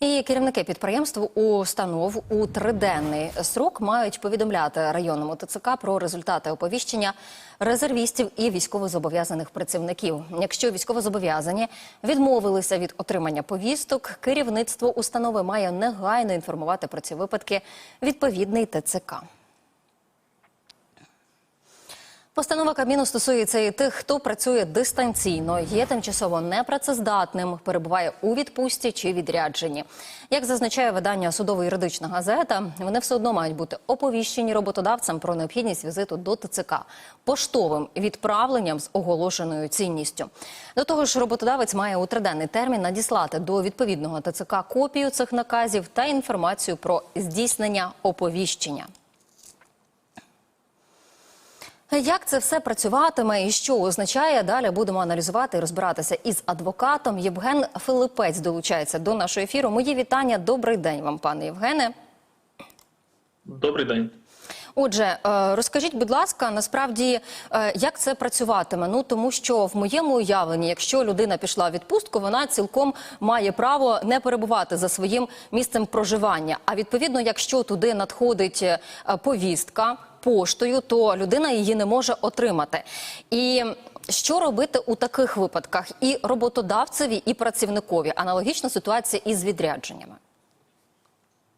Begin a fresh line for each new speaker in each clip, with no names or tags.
І керівники підприємств установ у триденний срок мають повідомляти районному ТЦК про результати оповіщення резервістів і військовозобов'язаних працівників. Якщо військовозобов'язані відмовилися від отримання повісток, керівництво установи має негайно інформувати про ці випадки відповідний ТЦК. Постанова Кабміну стосується і тих, хто працює дистанційно, є тимчасово непрацездатним, перебуває у відпустці чи відрядженні. Як зазначає видання судово-юридична газета, вони все одно мають бути оповіщені роботодавцям про необхідність візиту до ТЦК поштовим відправленням з оголошеною цінністю. До того ж, роботодавець має у триденний термін надіслати до відповідного ТЦК копію цих наказів та інформацію про здійснення оповіщення. Як це все працюватиме і що означає, далі будемо аналізувати і розбиратися із адвокатом. Євген Филипець долучається до нашого ефіру. Мої вітання. Добрий день вам, пане Євгене.
Добрий день.
Отже, е, розкажіть, будь ласка, насправді е, як це працюватиме? Ну тому що в моєму уявленні, якщо людина пішла в відпустку, вона цілком має право не перебувати за своїм місцем проживання. А відповідно, якщо туди надходить е, повістка поштою, то людина її не може отримати. І що робити у таких випадках? І роботодавцеві, і працівникові аналогічна ситуація із відрядженнями.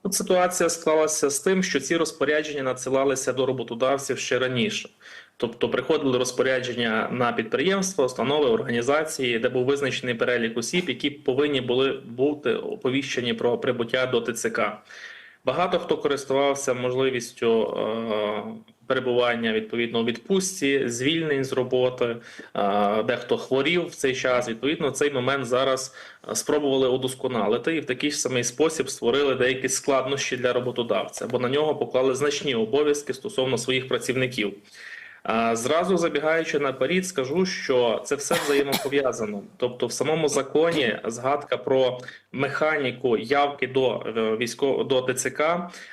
Тут ситуація склалася з тим, що ці розпорядження надсилалися до роботодавців ще раніше. Тобто приходили розпорядження на підприємства, установи, організації, де був визначений перелік осіб, які повинні були бути оповіщені про прибуття до ТЦК. Багато хто користувався можливістю е, перебування відповідно у відпустці, звільнень з роботи, е, дехто хворів в цей час. Відповідно, цей момент зараз спробували удосконалити і в такий самий спосіб створили деякі складнощі для роботодавця, бо на нього поклали значні обов'язки стосовно своїх працівників. Зразу забігаючи наперед, скажу, що це все взаємопов'язано. Тобто, в самому законі згадка про механіку явки до військового до ТЦК,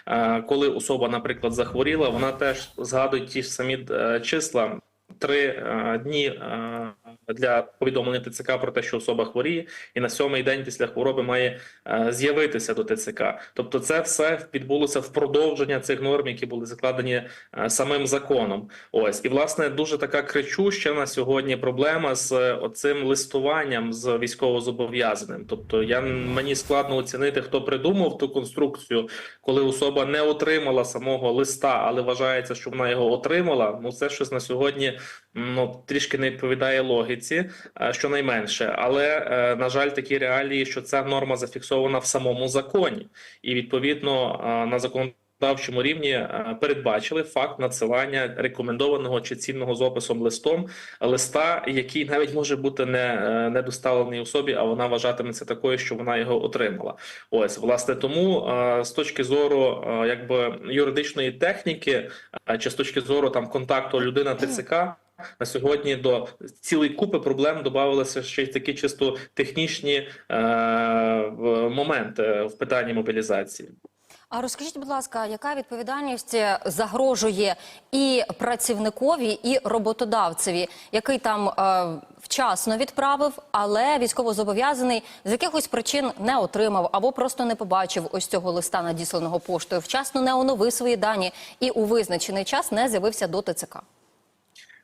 е, коли особа, наприклад, захворіла, вона теж згадує ті ж самі е, числа. Три е, дні е, для повідомлення ТЦК про те, що особа хворіє, і на сьомий день після хвороби має е, з'явитися до ТЦК. Тобто, це все відбулося в продовження цих норм, які були закладені е, самим законом. Ось і власне дуже така кричуща на сьогодні проблема з е, оцим листуванням з військовозобов'язаним. Тобто, я мені складно оцінити, хто придумав ту конструкцію, коли особа не отримала самого листа, але вважається, що вона його отримала. Ну це щось на сьогодні ну трішки не відповідає логіці, е, щонайменше. Але е, на жаль, такі реалії, що ця норма зафіксована в самому законі, і відповідно е, на законодавчому рівні передбачили факт надсилання рекомендованого чи цінного з описом листом листа, який навіть може бути не, не доставлений особі, а вона вважатиметься такою, що вона його отримала. Ось власне тому з точки зору якби юридичної техніки, чи з точки зору там контакту людина ТЦК. На сьогодні до цілої купи проблем додавалися ще й такі чисто технічні е, моменти в питанні мобілізації.
А розкажіть, будь ласка, яка відповідальність е, загрожує і працівникові, і роботодавцеві, який там е, вчасно відправив, але військовозобов'язаний з якихось причин не отримав або просто не побачив ось цього листа, надісланого поштою, вчасно не оновив свої дані і у визначений час не з'явився до ТЦК.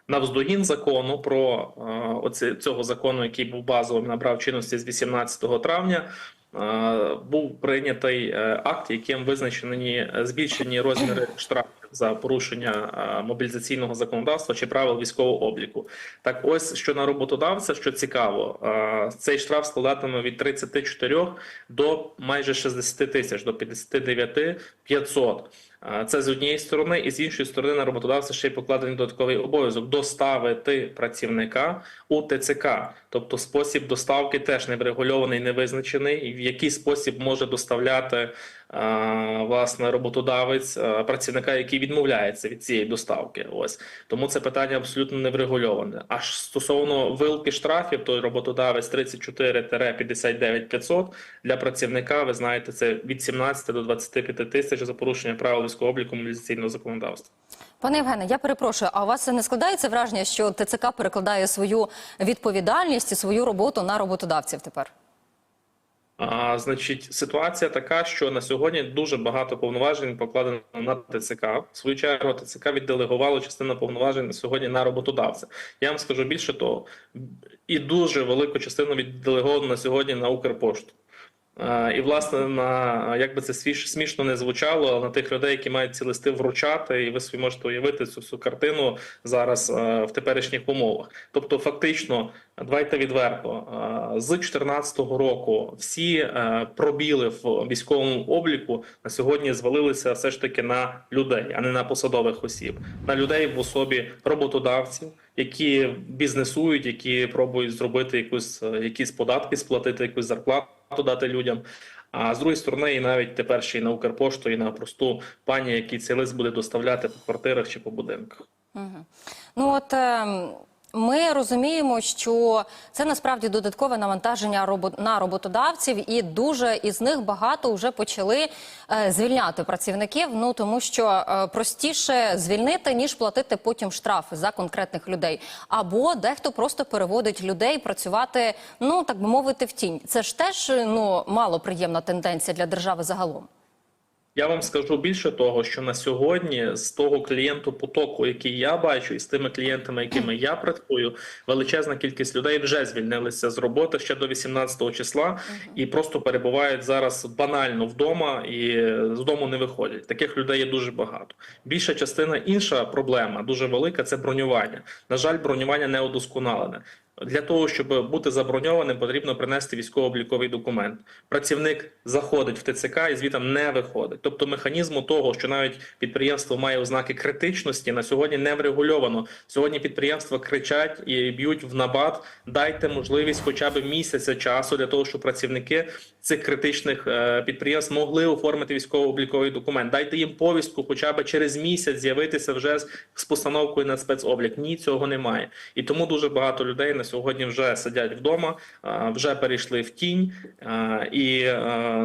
Навздогін закону про е, оце, цього закону, який був базовим, набрав чинності з 18 травня. е, Був прийнятий е, акт, яким визначені збільшені розміри штрафів за порушення мобілізаційного законодавства чи правил військового обліку. Так, ось що на роботодавця, що цікаво, цей штраф складатиме від 34 до майже 60 тисяч до 59 500. Це з однієї сторони, і з іншої сторони на роботодавця ще й покладений додатковий обов'язок доставити працівника у ТЦК. Тобто спосіб доставки теж не врегульований, не визначений, в який спосіб може доставляти власне роботодавець працівника, який відмовляється від цієї доставки. Ось тому це питання абсолютно не врегульоване. Аж стосовно вилки штрафів, то роботодавець 34-59 500 для працівника. Ви знаєте, це від 17 до 25 тисяч за порушення правил військового обліку мобілізаційного законодавства.
Пане Євгене, я перепрошую, а у вас не складається враження, що ТЦК перекладає свою відповідальність і свою роботу на роботодавців тепер?
А, значить, ситуація така, що на сьогодні дуже багато повноважень покладено на ТЦК. В свою чергу ТЦК відделегувало частину повноважень на сьогодні на роботодавця. Я вам скажу більше того, і дуже велику частину відделеговано на сьогодні на Укрпошту. А, І, власне, на як би це смішно не звучало, на тих людей, які мають ці листи вручати, і ви собі можете уявити цю всю картину зараз е, в теперішніх умовах. Тобто, фактично, давайте відверто, е, з 2014 року всі е, пробіли в військовому обліку на сьогодні звалилися все ж таки на людей, а не на посадових осіб, на людей в особі роботодавців. Які бізнесують, які пробують зробити якусь е, якісь податки, сплатити якусь зарплату дати людям. А з другої сторони, і навіть тепер ще й на Укрпошту, і на просту пані, який цей лист буде доставляти по квартирах чи по будинках.
Ну от ем, ми розуміємо, що це насправді додаткове навантаження на роботодавців, і дуже із них багато вже почали е, звільняти працівників. Ну тому що е, простіше звільнити ніж платити потім штрафи за конкретних людей. Або дехто просто переводить людей працювати, ну так би мовити, в тінь. Це ж теж ну мало приємна тенденція для держави загалом.
Я вам скажу більше того, що на сьогодні з того клієнту потоку, який я бачу, і з тими клієнтами, якими я працюю, величезна кількість людей вже звільнилися з роботи ще до 18 числа і просто перебувають зараз банально вдома і з дому не виходять. Таких людей є дуже багато. Більша частина інша проблема дуже велика це бронювання. На жаль, бронювання не удосконалене. Для того щоб бути заброньованим, потрібно принести військово-обліковий документ. Працівник заходить в ТЦК і звітом не виходить. Тобто механізму того, що навіть підприємство має ознаки критичності, на сьогодні не врегульовано. Сьогодні підприємства кричать і б'ють в набат. Дайте можливість хоча б місяця часу для того, щоб працівники цих критичних е, підприємств могли оформити військово-обліковий документ. Дайте їм повістку, хоча б через місяць з'явитися вже з з постановкою на спецоблік. Ні, цього немає. І тому дуже багато людей на сьогодні вже сидять вдома, вже перейшли в тінь. І,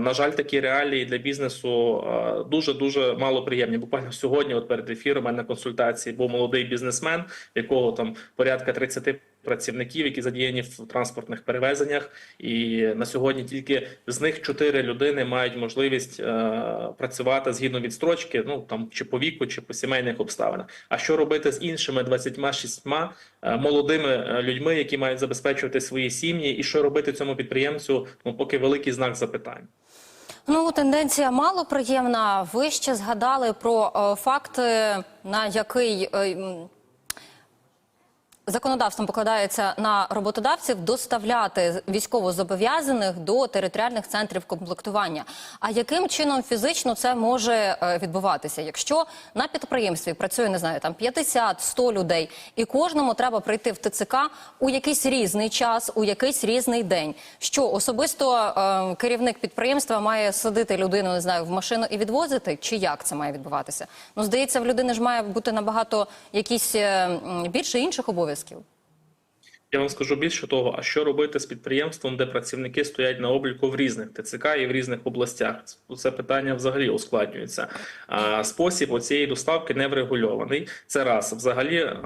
на жаль, такі реалії для бізнесу дуже дуже мало приємні. Буквально сьогодні, от перед ефіром, у мене на консультації був молодий бізнесмен, якого там порядка 30 працівників, які задіяні в транспортних перевезеннях, і на сьогодні тільки з них чотири людини мають можливість е, працювати згідно відстрочки, ну там чи по віку, чи по сімейних обставинах. А що робити з іншими 26 е, молодими е, людьми, які мають забезпечувати свої сім'ї, і що робити цьому підприємцю? Ну поки великий знак запитань.
Ну, тенденція мало приємна. Ви ще згадали про е, факт, е, на який е, законодавством покладається на роботодавців доставляти військовозобов'язаних до територіальних центрів комплектування. А яким чином фізично це може е, відбуватися? Якщо на підприємстві працює, не знаю, там 50-100 людей, і кожному треба прийти в ТЦК у якийсь різний час, у якийсь різний день. Що особисто е, керівник підприємства має садити людину, не знаю, в машину і відвозити, чи як це має відбуватися? Ну, здається, в людини ж має бути набагато якісь е, більше інших обов'язків. Gaskill.
Я вам скажу більше того, а що робити з підприємством, де працівники стоять на обліку в різних ТЦК і в різних областях? Це питання взагалі ускладнюється. А, Спосіб оцієї доставки не врегульований. Це раз взагалі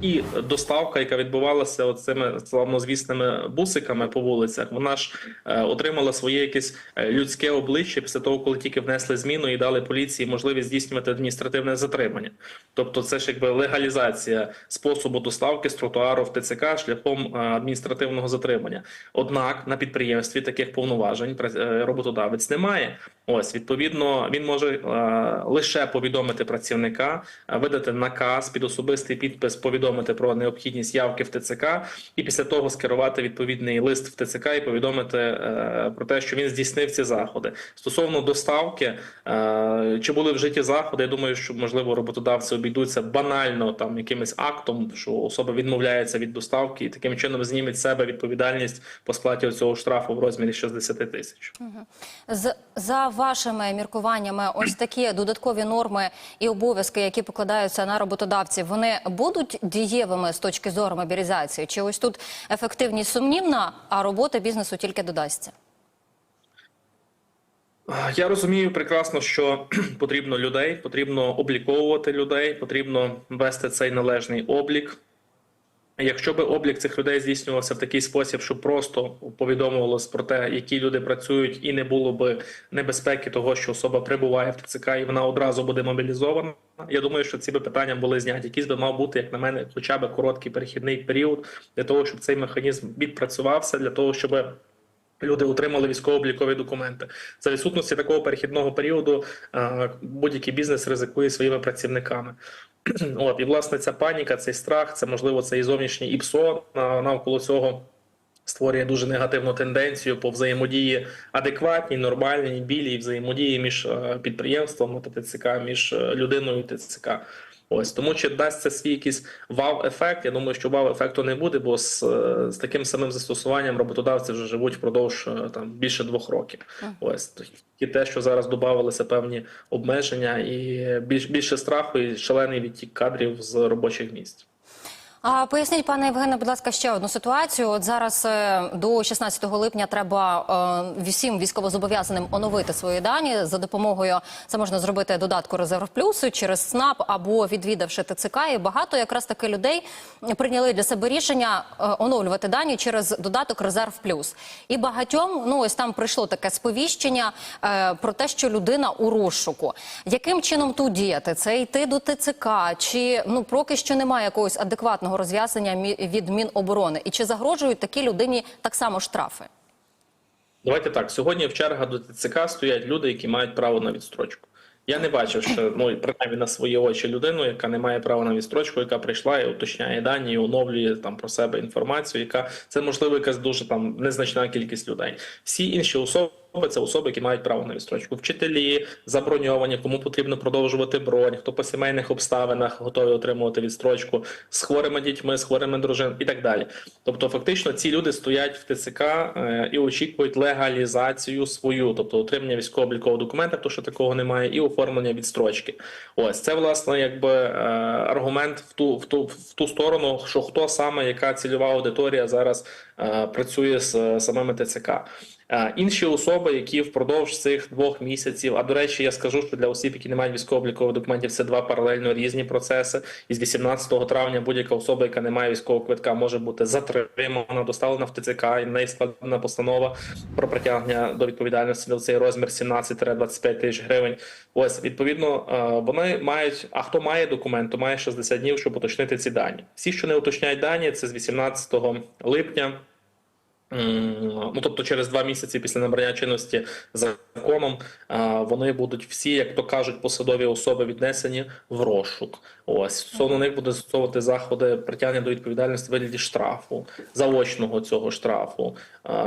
і доставка, яка відбувалася цими славнозвісними бусиками по вулицях, вона ж е, отримала своє якесь е, людське обличчя після того, коли тільки внесли зміну і дали поліції можливість здійснювати адміністративне затримання. Тобто, це ж якби легалізація способу доставки з тротуару в ТЦК шляхом е, адміністративного затримання. Однак на підприємстві таких повноважень е, роботодавець не має. Ось відповідно, він може е, лише повідомити працівника, е, видати наказ під особистий підпис, повідомити про необхідність явки в ТЦК, і після того скерувати відповідний лист в ТЦК і повідомити е, про те, що він здійснив ці заходи. Стосовно доставки, е, чи були вжиті заходи, я думаю, що можливо роботодавці обійдуться банально там якимось актом, що особа відмовляється від доставки і таким чином знімуть з себе відповідальність по сплаті цього штрафу в розмірі 60 тисяч.
З за вашими міркуваннями, ось такі додаткові норми і обов'язки, які покладаються на роботодавців, вони будуть дієвими з точки зору мобілізації? Чи ось тут ефективність сумнівна, а робота бізнесу тільки додасться?
Я розумію прекрасно, що потрібно людей, потрібно обліковувати людей, потрібно вести цей належний облік. Якщо би облік цих людей здійснювався в такий спосіб, що просто повідомувалось про те, які люди працюють, і не було би небезпеки того, що особа прибуває в ТЦК і вона одразу буде мобілізована. Я думаю, що ці би питання були зняті. Якийсь би мав бути, як на мене, хоча б короткий перехідний період для того, щоб цей механізм відпрацювався, для того, щоб люди отримали військово-облікові документи. За відсутності такого перехідного періоду е, будь-який бізнес ризикує своїми працівниками. От і власне ця паніка, цей страх, це можливо це і зовнішнє ІПСО на- навколо цього. Створює дуже негативну тенденцію по взаємодії адекватній, нормальній, білій взаємодії між е, підприємством та ТЦК, між е, людиною і ТЦК. Ось тому чи дасть це свій якийсь вау-ефект. Я думаю, що вау-ефекту не буде, бо з, е, з таким самим застосуванням роботодавці вже живуть впродовж е, там більше двох років. Ось і те, що зараз додавалися певні обмеження, і більш більше страху, і шалений відтік кадрів з робочих місць.
А поясніть, пане Євгене, будь ласка, ще одну ситуацію. От зараз е, до 16 липня треба е, всім військовозобов'язаним оновити свої дані за допомогою. Це можна зробити додатку резерв плюс через СНАП або відвідавши ТЦК. І багато якраз таки людей прийняли для себе рішення е, оновлювати дані через додаток резерв плюс. І багатьом ну ось там прийшло таке сповіщення про те, що людина у розшуку. Яким чином тут діяти? Це йти до ТЦК, чи ну поки що немає якогось адекватного роз'яснення мі- від Міноборони? І чи загрожують такій людині так само штрафи?
Давайте так. Сьогодні в черга до ТЦК стоять люди, які мають право на відстрочку. Я не бачив, що ну принаймні на свої очі людину, яка не має права на відстрочку, яка прийшла і уточняє дані, і оновлює там про себе інформацію, яка це можливо якась дуже там незначна кількість людей. Всі інші особи. Це особи, які мають право на відстрочку. Вчителі заброньовані, кому потрібно продовжувати бронь, хто по сімейних обставинах готові отримувати відстрочку з хворими дітьми, з хворими дружинами і так далі. Тобто, фактично, ці люди стоять в ТЦК е, і очікують легалізацію свою, тобто отримання військово-облікового документа, то що такого немає, і оформлення відстрочки. Ось це власне якби е, аргумент в ту в ту в ту сторону, що хто саме яка цільова аудиторія зараз е, працює з самими ТЦК. Е, Інші особи, які впродовж цих двох місяців, а до речі, я скажу, що для осіб, які не мають військово-облікових документів, це два паралельно різні процеси. І з 18 травня будь-яка особа, яка не має військового квитка, може бути затримана, доставлена в ТЦК, і на неї складена постанова про притягнення до відповідальності за цей розмір 17-25 тисяч гривень. Ось відповідно е, вони мають. А хто має документ, то має 60 днів, щоб уточнити ці дані. Всі, що не уточняють дані, це з 18 липня. Ну, тобто, через два місяці після набрання чинності законом вони будуть всі, як то кажуть, посадові особи віднесені в розшук. Ось стосовно них буде застосовувати заходи притягнення до відповідальності в вигляді штрафу, заочного цього штрафу.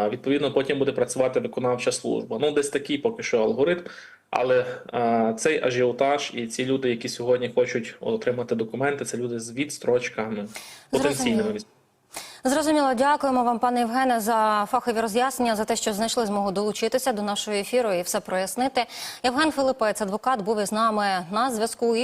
Відповідно, потім буде працювати виконавча служба. Ну, десь такий поки що алгоритм. Але а, цей ажіотаж і ці люди, які сьогодні хочуть отримати документи, це люди з відстрочками потенційними
Зрозуміло. Дякуємо вам, пане Євгене, за фахові роз'яснення, за те, що знайшли змогу долучитися до нашого ефіру і все прояснити. Євген Филипець, адвокат, був із нами на зв'язку.